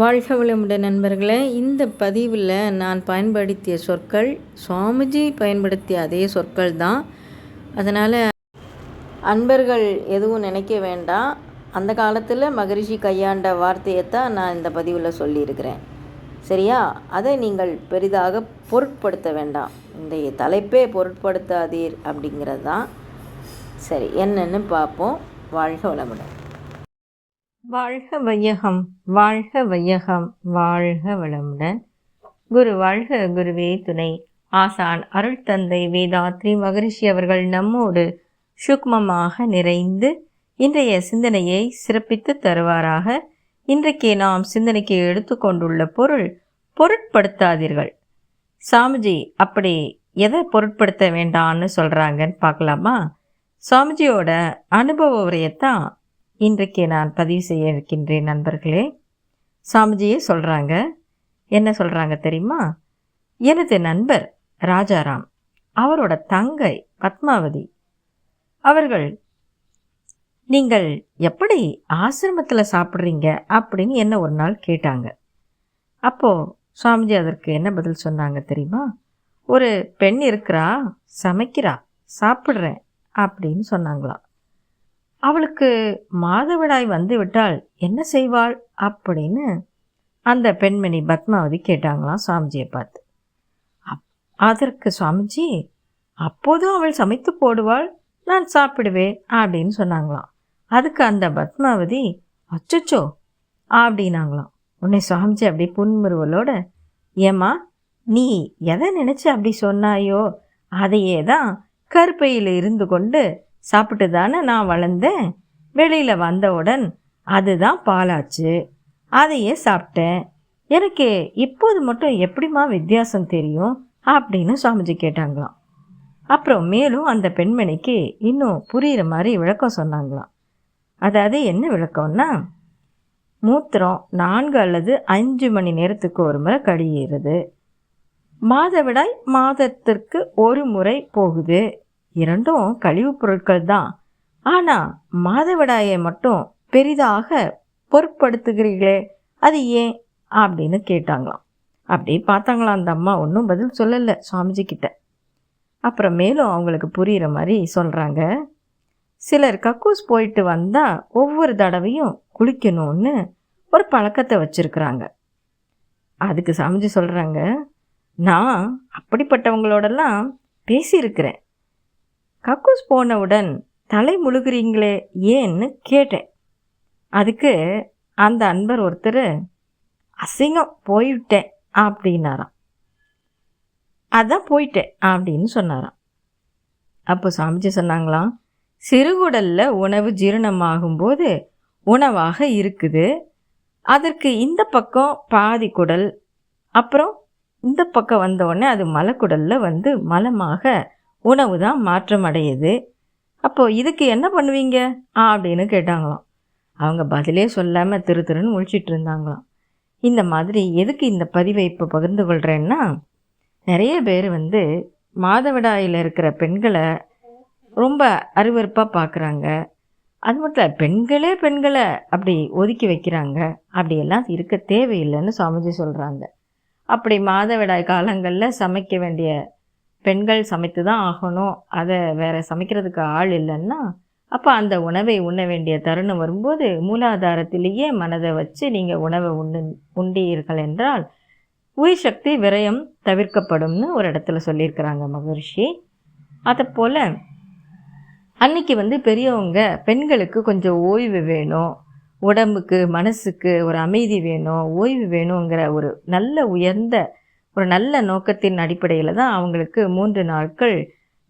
வாழ்க வளமுடன் நண்பர்களே இந்த பதிவில் நான் பயன்படுத்திய சொற்கள் சுவாமிஜி பயன்படுத்திய அதே சொற்கள் தான். அதனால் அன்பர்கள் எதுவும் நினைக்க வேண்டாம். அந்த காலத்தில் மகரிஷி கையாண்ட வார்த்தையை தான் நான் இந்த பதிவில் சொல்லியிருக்கிறேன். சரியா? அதை நீங்கள் பெரிதாக பொருட்படுத்த வேண்டாம். இந்த தலைப்பே பொருட்படுத்தாதீர் அப்படிங்கிறது தான். சரி என்னென்னு பார்ப்போம். வாழ்க வளமுடன். வாழ்க வையகம் வாழ்க வையகம் வாழ்க வளமுடன். குரு வாழ்க குருவே துணை. ஆசான் அருள் தந்தை வேதாத்ரி மகரிஷி அவர்கள் நம்மோடு சுக்மமாக நிறைந்து இன்றைய சிந்தனையை சிறப்பித்து தருவாராக. இன்றைக்கு நாம் சிந்தனைக்கு எடுத்துக்கொண்டுள்ள பொருள் பொருட்படுத்தாதீர்கள். சாமிஜி அப்படி எதை பொருட்படுத்த வேண்டாம்னு சொல்கிறாங்கன்னு பார்க்கலாமா? சாமிஜியோட அனுபவ உரையத்தான் இன்றைக்கு நான் பதிவு செய்ய இருக்கின்றேன் நண்பர்களே. சாமிஜியே சொல்கிறாங்க என்ன சொல்கிறாங்க தெரியுமா? எனது நண்பர் ராஜாராம் அவரோட தங்கை பத்மாவதி அவர்கள் நீங்கள் எப்படி ஆசிரமத்தில் சாப்பிட்றீங்க? அப்படின்னு என்ன ஒரு நாள் கேட்டாங்க. அப்போது சுவாமிஜி அதற்கு என்ன பதில் சொன்னாங்க தெரியுமா? ஒரு பெண் இருக்கிறா சமைக்கிறா சாப்பிட்றேன் அப்படின்னு சொன்னாங்களாம். அவளுக்கு மாதவிடாய் வந்து விட்டால் என்ன செய்வாள் அப்படின்னு அந்த பெண்மணி பத்மாவதி கேட்டாங்களாம் சுவாமிஜியை பார்த்து. அப் அதற்கு சுவாமிஜி அப்போதும் அவள் சமைத்து போடுவாள் நான் சாப்பிடுவேன் அப்படின்னு சொன்னாங்களாம். அதுக்கு அந்த பத்மாவதி அச்சச்சோ அப்படின்னாங்களாம். உன்னை சுவாமிஜி அப்படி புன்முறுவலோட ஏம்மா நீ எதை நினச்சி அப்படி சொன்னாயோ அதையே தான் கருப்பையில் இருந்து கொண்டு சாப்பிட்டு தானே நான் வளர்ந்தேன்? வெளியில் வந்தவுடன் அதுதான் பாலாச்சு. அதையே சாப்பிட்டேன். எனக்கு இப்போது மட்டும் எப்படிம்மா வித்தியாசம் தெரியும்? அப்படின்னு சுவாமிஜி கேட்டாங்களாம். அப்புறம் மேலும் அந்த பெண்மணிக்கு இன்னும் புரிகிற மாதிரி விளக்கம் சொன்னாங்களாம். அதாவது என்ன விளக்கம்னா மூத்திரம் நான்கு அல்லது அஞ்சு மணி நேரத்துக்கு ஒரு முறை கழியிறது மாதவிடாய் மாதத்திற்கு ஒரு முறை போகுது. இரண்டும் கழிவுப் பொருட்கள் தான். ஆனால் மாதவிடாயை மட்டும் பெரிதாக பொருட்படுத்துகிறீர்களே அது ஏன் அப்படின்னு கேட்டாங்களாம். அப்படி பார்த்தாங்களாம். அந்த அம்மா ஒன்றும் பதில் சொல்லலை சுவாமிஜி கிட்ட. அப்புறம் மேலும் அவங்களுக்கு புரிகிற மாதிரி சொல்கிறாங்க சிலர் கக்கூஸ் போயிட்டு வந்தால் ஒவ்வொரு தடவையும் குளிக்கணும்னு ஒரு பழக்கத்தை வச்சுருக்குறாங்க. அதுக்கு சாமிஜி சொல்கிறாங்க நான் அப்படிப்பட்டவங்களோடலாம் பேசியிருக்கிறேன். கக்கூஸ் போனவுடன் தலை முழுகிறீங்களே ஏன்னு கேட்டேன். அதுக்கு அந்த அன்பர் ஒருத்தர் அசிங்கம் போயிட்டேன் அப்படின்னாராம். அதான் போயிட்டேன் அப்படின்னு சொன்னாராம். அப்போ சாமிஜி சொன்னாங்களாம் சிறுகுடலில் உணவு ஜீரணமாகும்போது உணவாக இருக்குது. அதற்கு இந்த பக்கம் பாதி குடல் அப்புறம் இந்த பக்கம் வந்தவுடனே அது மலக்குடலில் வந்து மலமாக உணவு தான் மாற்றம் அடையுது. அப்போது இதுக்கு என்ன பண்ணுவீங்க? அப்படின்னு கேட்டாங்களாம். அவங்க பதிலே சொல்லாமல் திரு திருன்னு முழிச்சிட்டு இருந்தாங்களாம். இந்த மாதிரி எதுக்கு இந்த பதிவை இப்போ பகிர்ந்து கொள்கிறேன்னா நிறைய பேர் வந்து மாதவிடாயில் இருக்கிற பெண்களை ரொம்ப அருவறுப்பாக பார்க்குறாங்க அது மட்டும் இல்லை பெண்களே பெண்களை அப்படி ஒதுக்கி வைக்கிறாங்க. அப்படியெல்லாம் இருக்க தேவையில்லைன்னு சுவாமிஜி சொல்கிறாங்க அப்படி மாதவிடாய் காலங்களில் சமைக்க வேண்டிய பெண்கள் சமைத்து தான் ஆகணும். அதை வேறு சமைக்கிறதுக்கு ஆள் இல்லைன்னா அப்போ அந்த உணவை உண்ண வேண்டிய தருணம் வரும்போது மூலாதாரத்திலேயே மனதை வச்சு நீங்கள் உணவை உண்டு உண்டீர்கள் என்றால் உயிர் சக்தி விரயம் தவிர்க்கப்படும்னு ஒரு இடத்துல சொல்லியிருக்கிறாங்க மகரிஷி. அதை போல் அன்னைக்கு வந்து பெரியவங்க பெண்களுக்கு கொஞ்சம் ஓய்வு வேணும். உடம்புக்கு மனசுக்கு ஒரு அமைதி வேணும். ஓய்வு வேணுங்கிற ஒரு நல்ல உயர்ந்த ஒரு நல்ல நோக்கத்தின் அடிப்படையில் தான் அவங்களுக்கு மூன்று நாட்கள்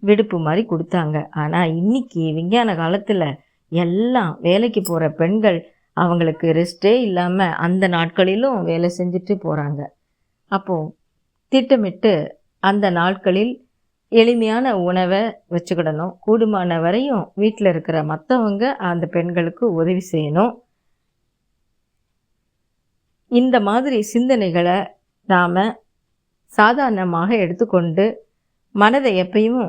விடுப்பு மாதிரி கொடுத்தாங்க. ஆனால் இன்னைக்கு விஞ்ஞான காலத்தில் எல்லாம் வேலைக்கு போகிற பெண்கள் அவங்களுக்கு ரெஸ்ட்டே இல்லாமல் அந்த நாட்களிலும் வேலை செஞ்சுட்டு போகிறாங்க அப்போது திட்டமிட்டு அந்த நாட்களில் எளிமையான உணவை வச்சுக்கிடணும். கூடுமான வரையும் வீட்டில் இருக்கிற மற்றவங்க அந்த பெண்களுக்கு உதவி செய்யணும். இந்த மாதிரி சிந்தனைகளை நாம் சாதாரணமாக எடுத்துக்கொண்டு மனதை எப்பயும்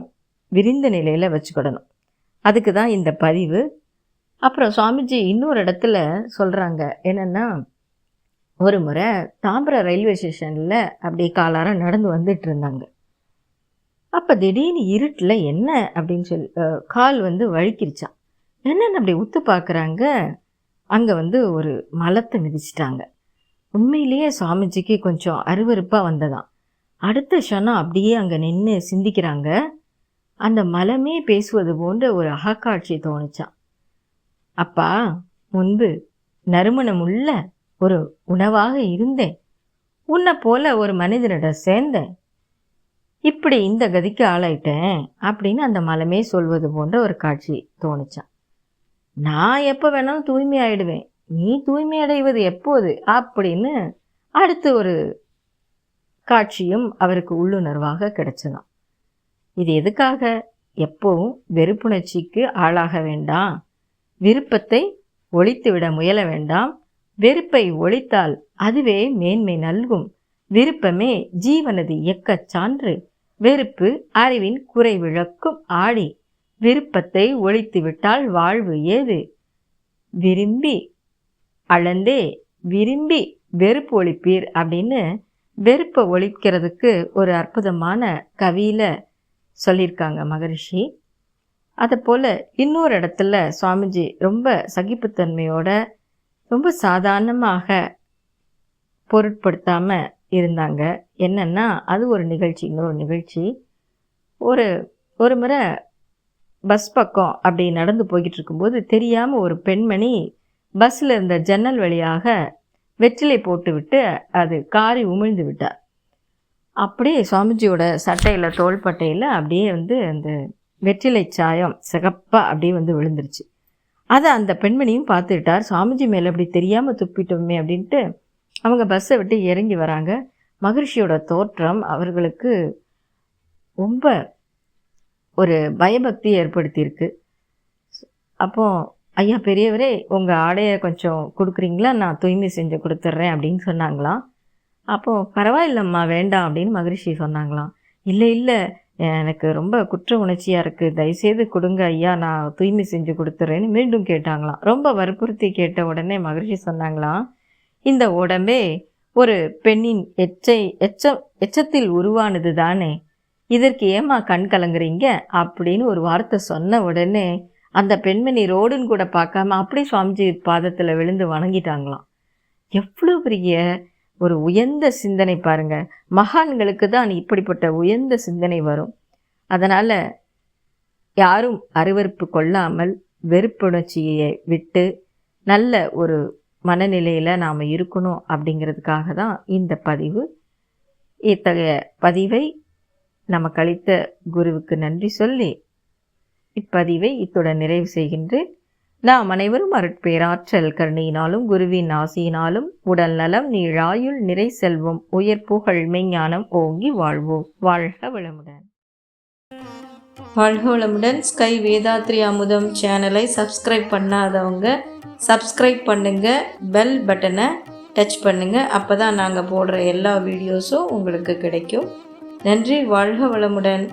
விரிந்த நிலையில் வச்சுக்கிடணும். அதுக்கு தான் இந்த பதிவு. அப்புறம் சுவாமிஜி இன்னொரு இடத்துல சொல்கிறாங்க என்னென்னா ஒரு முறை தாம்பரம் ரயில்வே ஸ்டேஷனில் அப்படியே காலாரம் நடந்து வந்துட்டு இருந்தாங்க. அப்போ திடீர்னு இருட்டில் என்ன அப்படின்னு சொல்லி கால் வந்து வழுக்கிருச்சான் என்னென்னு அப்படி உத்து பார்க்குறாங்க அங்கே வந்து ஒரு மலத்தை மிதிச்சிட்டாங்க. உண்மையிலேயே சுவாமிஜிக்கு கொஞ்சம் அருவருப்பாக வந்ததாம். அடுத்த க்ஷணம் அப்படியே அங்கே நின்று சிந்திக்கிறாங்க. அந்த மலமே பேசுவது போன்ற ஒரு அகக்காட்சி தோணுச்சான் அப்பா முன்பு நறுமணமுள்ள ஒரு உணவாக இருந்தேன். உன்னை போல ஒரு மனிதனிடம் சேர்ந்தேன். இப்படி இந்த கதிக்கு ஆளாயிட்டேன் அப்படின்னு அந்த மலமே சொல்வது போன்ற ஒரு காட்சி தோணுச்சான் நான் எப்போ வேணாலும் தூய்மை ஆயிடுவேன் நீ தூய்மை அடைவது எப்போது? அப்படின்னு அடுத்து ஒரு காட்சியும் அவருக்கு உள்ளுணர்வாக கிடைச்சதாம். இது எதுக்காக? எப்போவும் வெறுப்புணர்ச்சிக்கு ஆளாக வேண்டாம். விருப்பத்தை ஒழித்துவிட முயல வேண்டாம். வெறுப்பை ஒழித்தால் அதுவே மேன்மை நல்கும். விருப்பமே ஜீவனது இயக்கச் சான்று. வெறுப்பு அறிவின் குறைவிழக்கும் ஆடி. விருப்பத்தை ஒழித்துவிட்டால் வாழ்வு ஏது? விரும்பி. அளந்தே விரும்பி வெறுப்பு ஒழிப்பீர் அப்படின்னு வெறுப்பை ஒழிக்கிறதுக்கு ஒரு அற்புதமான கவியில் சொல்லியிருக்காங்க மகரிஷி. அதை போல் இன்னொரு இடத்துல சுவாமிஜி ரொம்ப சகிப்புத்தன்மையோட ரொம்ப சாதாரணமாக பொருட்படுத்தாமல் இருந்தாங்க. என்னென்னா அது ஒரு நிகழ்ச்சி இன்னொரு நிகழ்ச்சி. ஒரு ஒரு முறை பஸ் பக்கம் அப்படி நடந்து போய்கிட்டு இருக்கும்போது தெரியாமல் ஒரு பெண்மணி பஸ்ஸில் இருந்த ஜன்னல் வழியாக வெற்றிலை போட்டுவிட்டு அது காரி உமிழ்ந்து விட்டார். அப்படியே சுவாமிஜியோட சட்டையில் தோள்பட்டையில் அப்படியே வந்து அந்த வெற்றிலை சாயம் சிகப்பாக அப்படியே வந்து விழுந்துருச்சு. அதை அந்த பெண்மணியும் பார்த்துக்கிட்டார் சுவாமிஜி மேலே அப்படி தெரியாமல் துப்பிட்டோமே அப்படின்ட்டு அவங்க பஸ்ஸை விட்டு இறங்கி வராங்க. மகிழ்ச்சியோட தோற்றம் அவர்களுக்கு ரொம்ப ஒரு பயபக்தி ஏற்படுத்தியிருக்கு. அப்போது ஐயா பெரியவரே உங்கள் ஆடையை கொஞ்சம் கொடுக்குறீங்களா? நான் தூய்மை செஞ்சு கொடுத்துட்றேன் அப்படின்னு சொன்னாங்களாம். அப்போது பரவாயில்லம்மா வேண்டாம் அப்படின்னு மகரிஷி சொன்னாங்களாம். இல்லை இல்லை எனக்கு ரொம்ப குற்ற உணர்ச்சியாக இருக்குது தயவுசெய்து கொடுங்க ஐயா நான் தூய்மை செஞ்சு கொடுத்துட்றேன்னு மீண்டும் கேட்டாங்களாம். ரொம்ப வற்புறுத்தி கேட்ட உடனே மகரிஷி சொன்னாங்களாம் இந்த உடம்பே ஒரு பெண்ணின் எச்சை எச்சம் எச்சத்தில் உருவானது தானே இதற்கு ஏமா கண் கலங்குறீங்க? அப்படின்னு ஒரு வார்த்தை சொன்ன உடனே அந்த பெண்மணி ரோடுன்னு கூட பார்க்காம அப்படியே சுவாமிஜி பாதத்தில் விழுந்து வணங்கிட்டாங்களாம். எவ்வளோ பெரிய ஒரு உயர்ந்த சிந்தனை பாருங்கள் மகான்களுக்கு தான் இப்படிப்பட்ட உயர்ந்த சிந்தனை வரும். அதனால் யாரும் அருவருப்பு கொள்ளாமல் வெறுப்புணர்ச்சியை விட்டு நல்ல ஒரு மனநிலையில் நாம் இருக்கணும் அப்படிங்கிறதுக்காக தான் இந்த பதிவு. இத்தகைய பதிவை நமக்கு அளித்த குருவுக்கு நன்றி சொல்லி இப்பதிவை இத்துடன் நிறைவு செய்கின்றேன். நாம் அனைவரும் அருட்பேராற்றல் கருணையினாலும் குருவின் ஆசியினாலும் உடல் நலம் நீழாயுள் நிறை செல்வம் உயர் புகழ் மெஞ்ஞானம் ஓங்கி வாழ்வோம். வாழ்க வளமுடன். வாழ்க வளமுடன். ஸ்கை வேதாத்ரி அமுதம் சேனலை சப்ஸ்கிரைப் பண்ணாதவங்க சப்ஸ்கிரைப் பண்ணுங்க பெல் பட்டனை டச் பண்ணுங்க. அப்போ தான் நாங்கள் போடுற எல்லா வீடியோஸும் உங்களுக்கு கிடைக்கும். நன்றி. வாழ்க வளமுடன்.